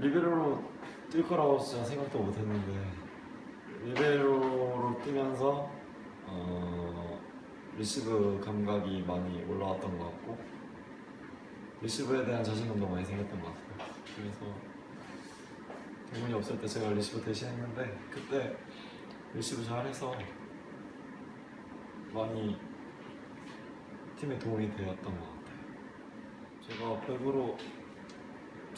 리베로로 뛸 거라고 진짜 생각도 못 했는데 리베로로 뛰면서 어, 리시브 감각이 많이 올라왔던 것 같고 리시브에 대한 자신감도 많이 생겼던 것 같아요. 그래서 동문이 없을 때 제가 리시브 대신했는데 그때 리시브 잘해서 많이 팀에 도움이 되었던 것 같아요. 제가 100으로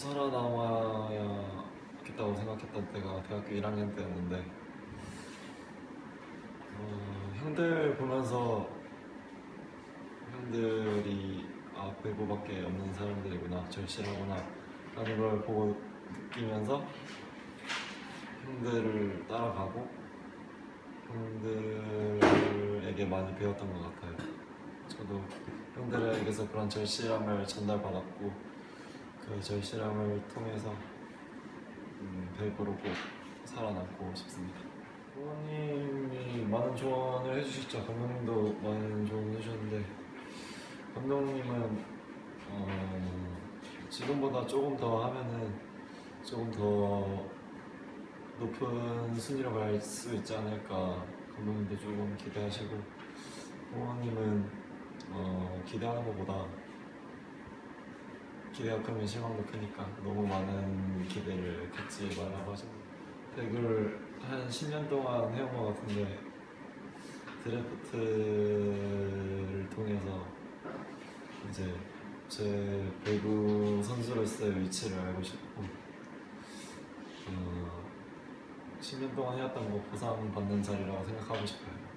살아남아야겠다고 생각했던 때가 대학교 1학년 때였는데 어, 형들 보면서 형들이 아 105밖에 없는 사람들이구나 절실하구나 라는 걸 보고 느끼면서 형들을 따라가고 형들에게 많이 배웠던 것 같아요. 저도 형들에게서 그런 절실함을 전달받았고 그 절실함을 통해서 음, 벨브로 꼭 살아남고 싶습니다. 부모님이 많은 조언을 해주셨죠. 감독님도 많은 조언을 해주셨는데 감독님은 어, 지금보다 조금 더 하면은 조금 더 높은 순위로 갈 수 있지 않을까 감독님도 조금 기대하시고 부모님은 어, 기대하는 것보다 기대가 크면 실망도 크니까 너무 많은 기대를 갖지 말라고 하십니다. 배구를 한 10년 동안 해온 것 같은데 드래프트를 통해서 이제 제 배구 선수로서의 위치를 알고 싶고 어, 10년 동안 해왔던 거 보상받는 자리라고 생각하고 싶어요.